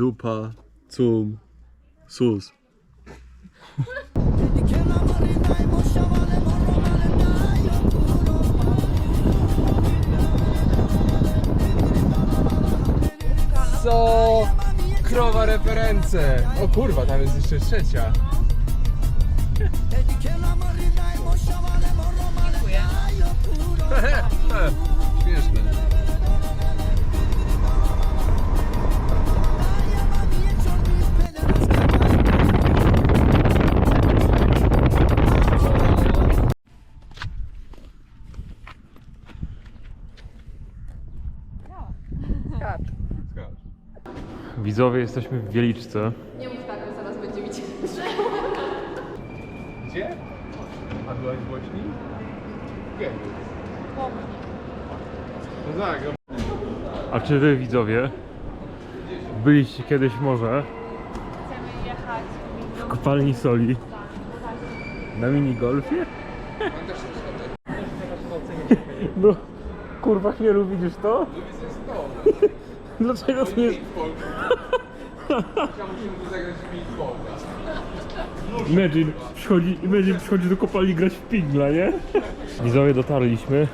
Dupa, cum, sus. Co? Krowa reference. O kurwa, tam jest jeszcze trzecia. Dziękuję. Śmieszne. Widzowie, jesteśmy w Wieliczce. Nie mów tak, bo zaraz będzie mi cię Gdzie? A byłaś w Bośni? Gdzie? No tak, no. A czy wy, widzowie, byliście kiedyś może Chcemy jechać w kopalni soli na minigolfie? No, kurwa chmielu, widzisz to? Dlaczego tu jest... Chciałbym zagrać w ping-ponga. Imagine przychodzi, Imagine przychodzi do kopalni grać w pingla, nie? Widzowie, dotarliśmy.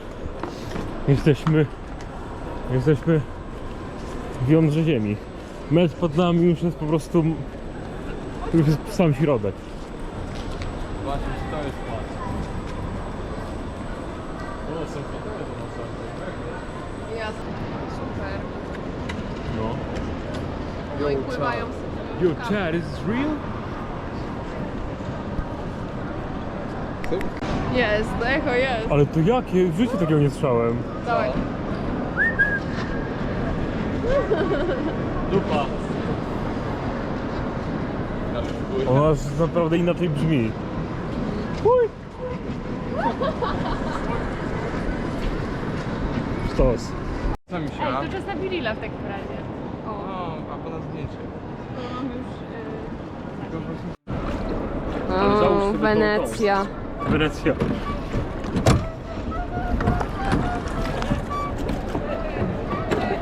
Jesteśmy... Jesteśmy w jądrze ziemi. Metr pod nami już jest po prostu... Już jest sam środek. Zobaczmy, czy to jest plac. O, są fotele do nas. Ja super. No. No i pływają Yo, Chad, is this real? Jest, echo jest. Ale to jakie? W życiu takiego nie słyszałem. Dawaj. Dupa. Ona aż naprawdę inaczej brzmi. Uj. Sztos. Ej, to czas na Birilla w takim razie. O, a po nas zdjęcie. Ale załóż sobie O, tą- Wenecja. Wenecja.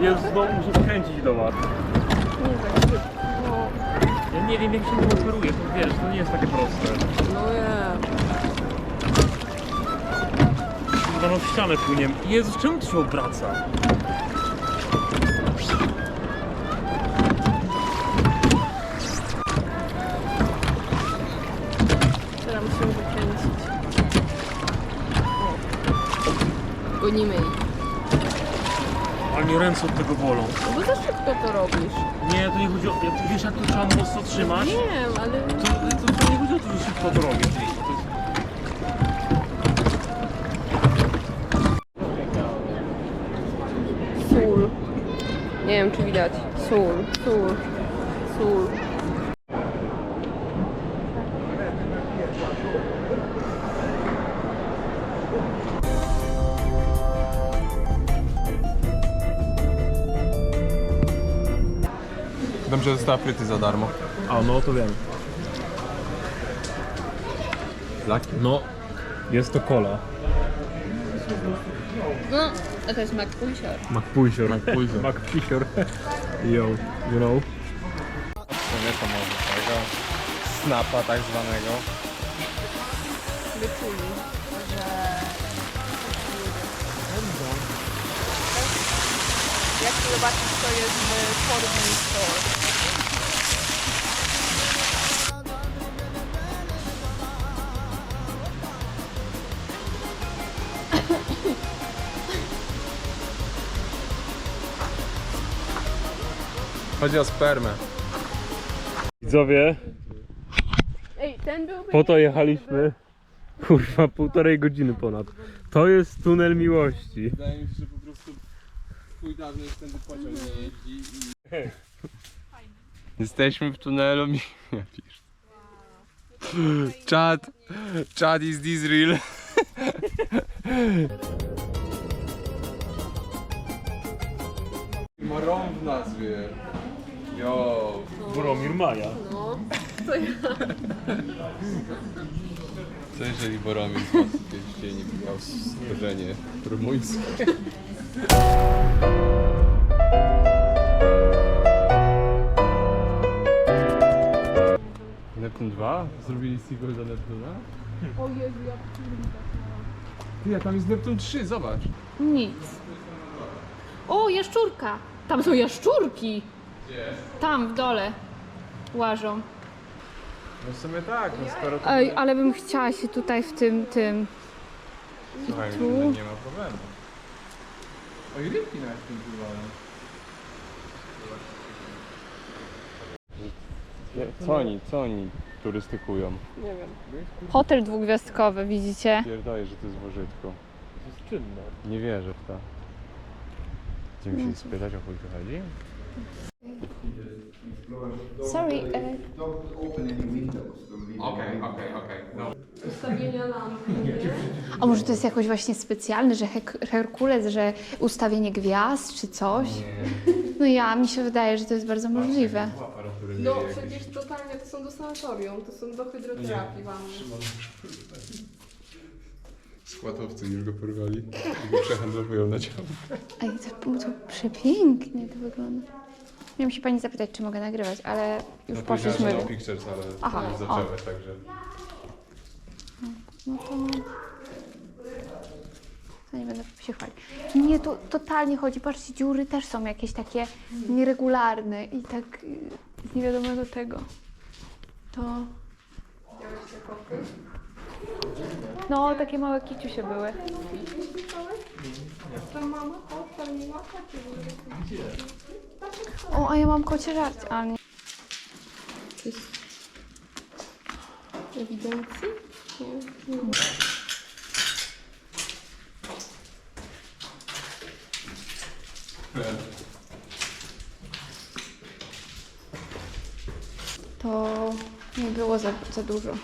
Jezu, znowu muszę wkręcić do was. Ja nie wiem jak się tym operuje, to wiesz, to nie jest takie proste. No nie. Chyba no w ścianę płynie. Jezus, czemu to się obraca? Gonimy ich. Ale mnie ręce od tego bolą. No bo za szybko to robisz. Nie, to nie chodzi o... ja- Wiesz jak to trzeba mocno trzymać? Nie, ale... To, to, to nie chodzi o to, że szybko to robię. To jest- Sól. Nie wiem, czy widać. Sól, sól, sól. Że została fryty za darmo. A no to wiem. Laki? No, jest to kola. No, a to jest McPulsior. McPulsior. McPulsior. McPulsior. Yo, you know. To nie to może tego. Snapa tak zwanego. Wyczuli, że... Jak zobaczyć, co jest w Forbes Store. Chodzi o spermę. Widzowie, Ej, ten byłby... po to jechaliśmy Kurwa, półtorej godziny ponad. To jest tunel miłości. Wydaje mi się, że po prostu chuj dawno już tędy pociąg nie jeździ i... Jesteśmy w tunelu mi... Ja pisz. Chat, chat is this real? Ma rąb w nazwie. Yo. Boromir Maja. Co jeżeli Boromir z was pierścieni miał stworzenie rumuńskie? Neptun 2? Zrobili sequel do Neptuna? O Jezu, ja Ty, a tam jest Neptun 3, zobacz. Nic. O, jaszczurka! Tam są jaszczurki! Tam, w dole. Łażą. No w sumie tak, no skoro to... Ej, ale bym chciała się tutaj w tym, tym... Słuchaj, tu? no nie ma problemu. O i rybki nawet w tym pływają. Co oni, co oni turystykują? Hotel dwugwiazdkowy, widzicie? Pierdolę, że to jest wożytko. To jest czynne. Nie wierzę w to. Chcę mi się spytać o chuj chodzi? Sorry, e, Okej, okej, okej. No. a może to jest jakoś właśnie specjalne, że Hek- Herkules, że ustawienie gwiazd czy coś? No ja, mi się wydaje, że to jest bardzo możliwe. No przecież totalnie to są do sanatorium, to są do hydroterapii wam. Składowcy już go porwali i go przehandlowują na ciało. Ej, to, to przepięknie to wygląda. Miałam się pani zapytać, czy mogę nagrywać, ale już poszliśmy. No pictures, ale Aha, to zaczęłaś, także... No to... To nie będę się chwalić. Nie, to totalnie chodzi. Patrzcie, dziury też są jakieś takie nieregularne i tak y, z niewiadomego tego. To... No, takie małe kiciusie były. Ta mama, o, ta nie ma O, a ja mam kocie żarcie, ale nie. ewidencji? Nie, nie. To nie było za, za dużo.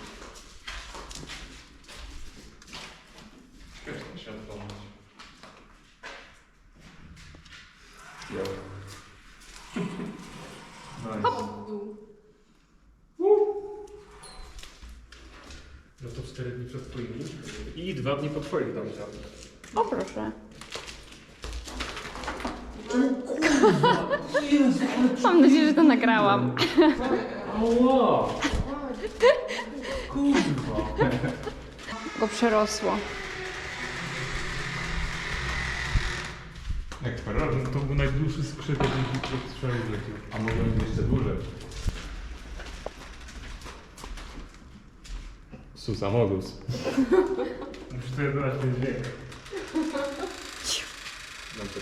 No to 4 dni przed twoimi i 2 dni po twoich tam O, proszę. Mam nadzieję, że to nagrałam. Go przerosło. Jak horror? To był najdłuższy skrzyp, jaki słyszałem w życiu. A może być jeszcze dłużej? Susa modus. Musisz to dodać ten dźwięk. Mam to.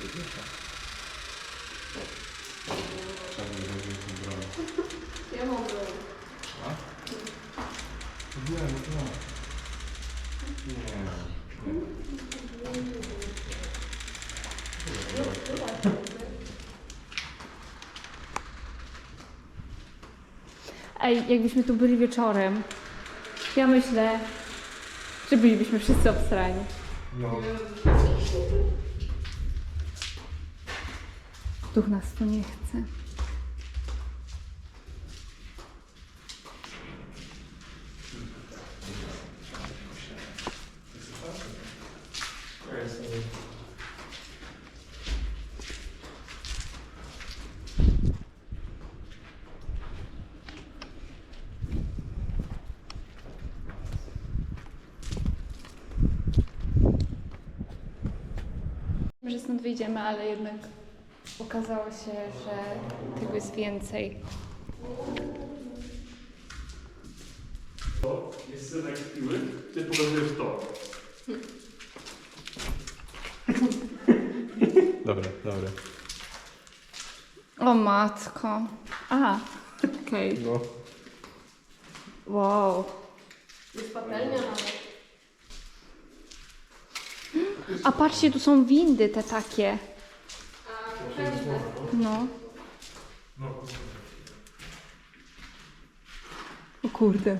Trzeba tą broń. Ja no. Nie. Ej, jakbyśmy tu byli wieczorem, ja myślę, że bylibyśmy wszyscy obstrani. No. Duch nas tu nie chce. że stąd wyjdziemy, ale jednak okazało się, że tego jest więcej. To jest synek piły, ty pokazujesz to. Dobra, dobra. O matko. A, okej. No. Wow. Jest patelnia nawet. A patrzcie, tu są windy te takie. No. O kurde.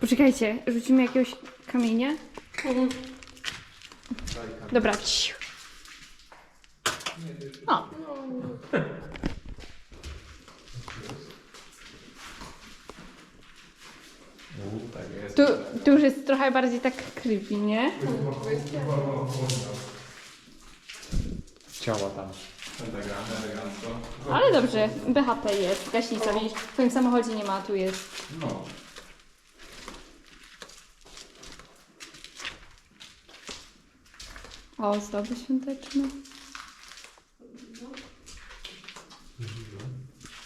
Poczekajcie, rzucimy jakiegoś kamienia? Dobra, ciu. O. Tu, tu już jest trochę bardziej tak creepy, nie? Ciała tam. Elegancko. Ale dobrze, BHP jest, gaśnica, widzisz, w twoim samochodzie nie ma, tu jest. No. O, ozdoby świąteczne.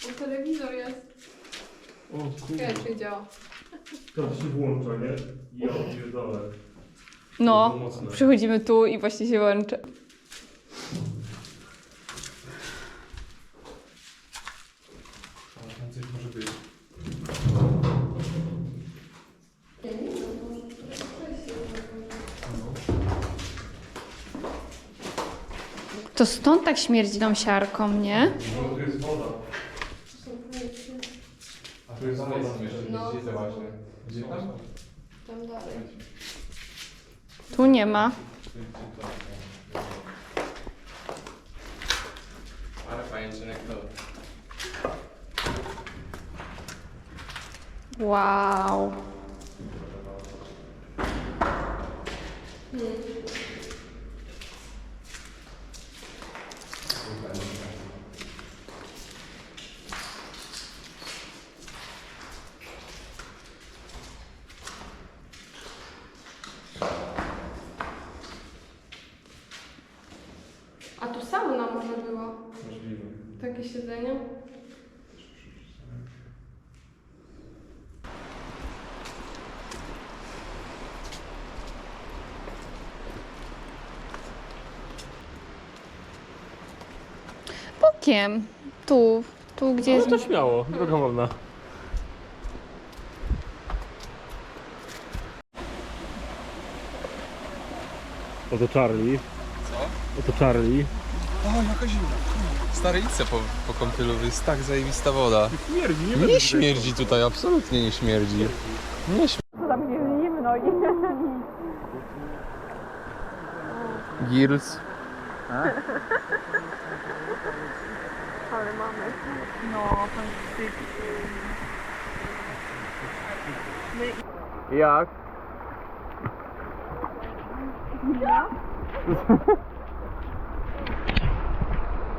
O, telewizor jest. O czy działa. To się włącza, nie? Ja pierdolę. No, To było mocne. przychodzimy tu i właśnie się łączy. Tam coś może być. To stąd tak śmierdzi tą siarką, nie? No tu jest woda. Tu jest woda jeszcze, No. właśnie? Gdzie tam? Tam dalej. Tu nie ma. Ale pajęczynek to. Wow. A tu sauna może była. Możliwe. Takie siedzenie. Bokiem. Tu, tu gdzie No jest... to śmiało, droga wolna. Oto Charlie. Oto Charlie. O, jaka zimna. Stary, idź po, po kąpielu, jest tak zajebista woda. Śmierdzi, nie Nie śmierdzi tutaj, absolutnie nie śmierdzi. Nie śmierdzi. Girls. Jak?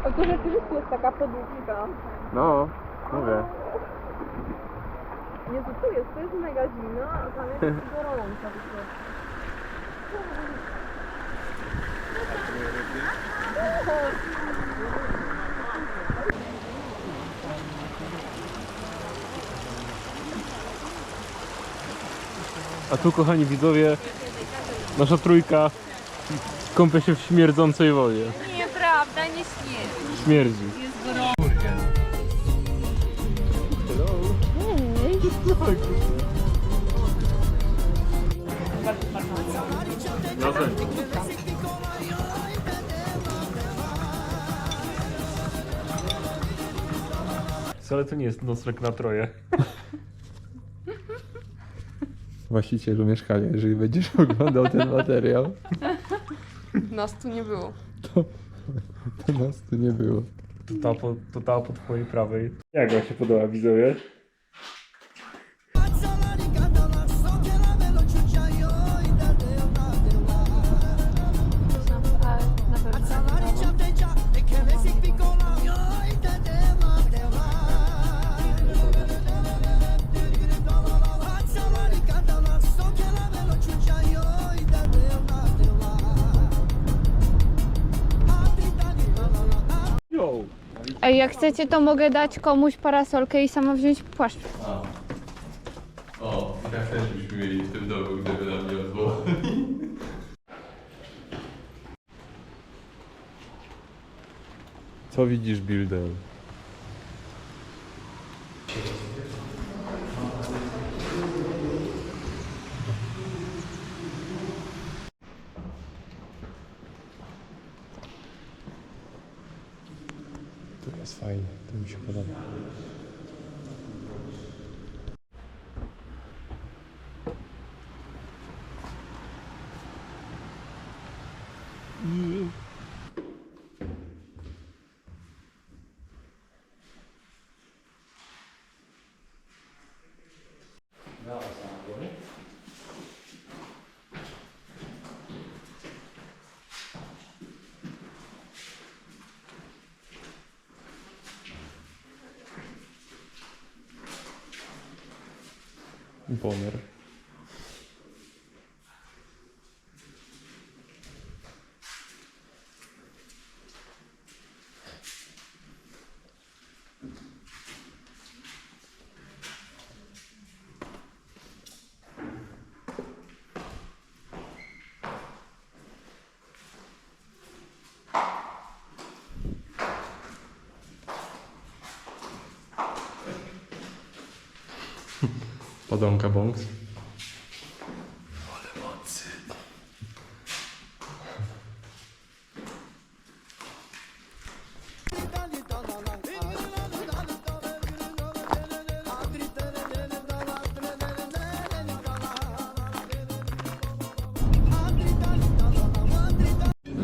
A tu rzeczywiście jest taka podłóżka. No, mówię. Nie, to tu jest, to jest mega zimno, a tam jest gorąca. A tu, kochani widzowie, nasza trójka kąpie się w śmierdzącej wodzie. Nieprawda, nie śmierdzi. Śmierdzi. Jest gorąco. Wcale to nie jest nocleg na troje. Właścicielu mieszkania, jeżeli będziesz oglądał ten materiał, Nas tu nie było. To nas tu nie było. To ta po, to po twojej prawej. Jak wam się podoba widzowie? Ej, jak chcecie, to mogę dać komuś parasolkę i sama wziąć płaszcz. O, i tak też byśmy mieli w tym domu, gdyby nam nie odwołali. Co widzisz, Builder? Бомер. Podonka Bongs.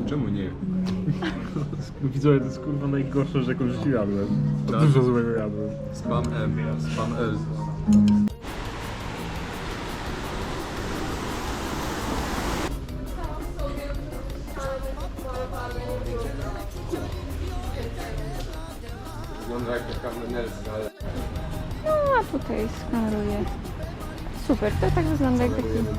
Czemu nie? Widzowie, to jest kurwa najgorsze, że jakąś życiu jadłem. Dużo złego jadłem. Spam M, spam L. Wygląda jak taka menelska, ale No, a tutaj skameruję. Super, to tak wygląda jak taki... mleko.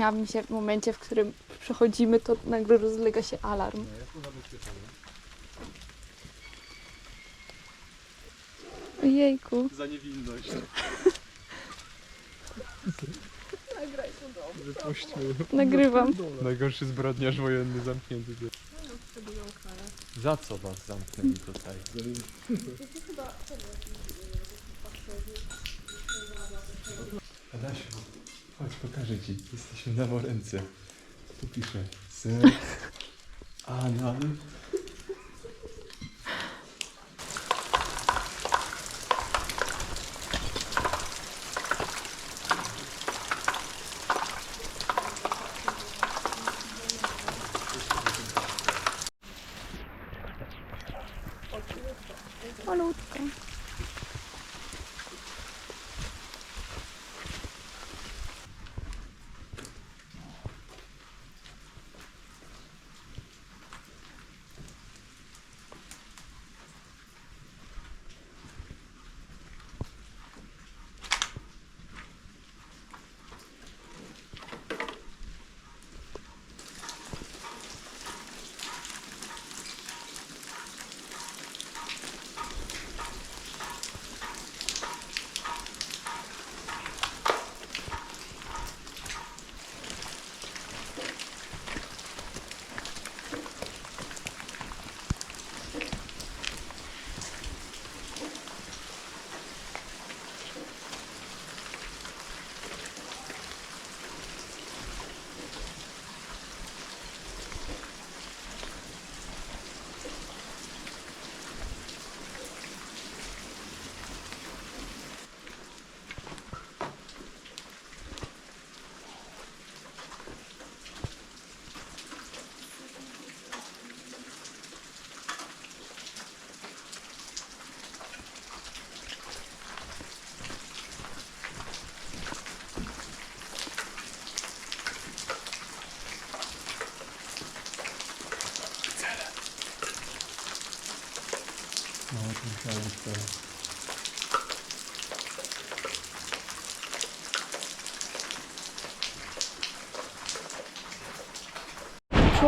Śmiałabym się w momencie, w którym przechodzimy, to nagle rozlega się alarm. Ojejku. Za niewinność. Nagrywam. Najgorszy zbrodniarz wojenny zamknięty. Za co was zamknęli tutaj? Adasiu, chodź pokażę ci. Jesteśmy na Moręce. Tu pisze z anal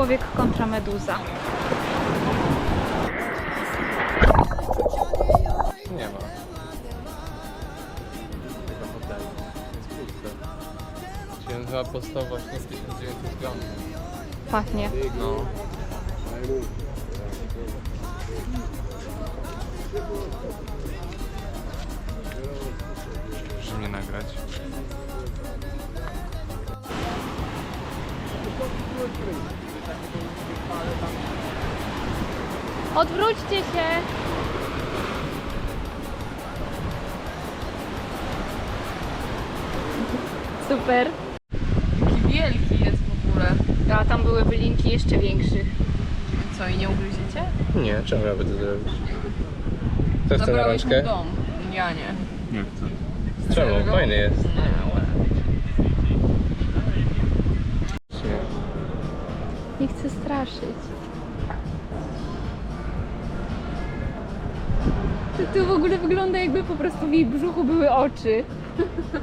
Człowiek kontra meduza. Nie ma. Tego hotelu. Jest puste. Się nazywa postawa właśnie w 1900 gramów. Pachnie. No. Proszę mnie nagrać. Thank you. Odwróćcie się! Super. Jaki wielki jest w ogóle. A tam były wylinki jeszcze większych. Co, i nie ugryziecie? Nie, czemu ja będę zrobić? Kto chce na Zabrałeś rączkę? mu dom. Ja nie. Nie chcę. Czemu? Fajny jest. Straszyć. To, to w ogóle wygląda jakby po prostu w jej brzuchu były oczy.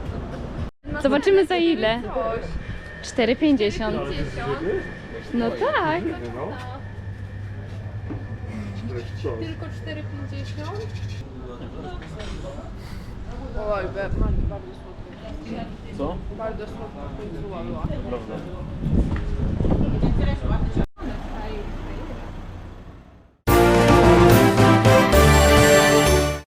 Zobaczymy za ile. 4,50. No tak. Tylko 4,50? Oj, bardzo słodko. Co? Bardzo słodko. Prawda.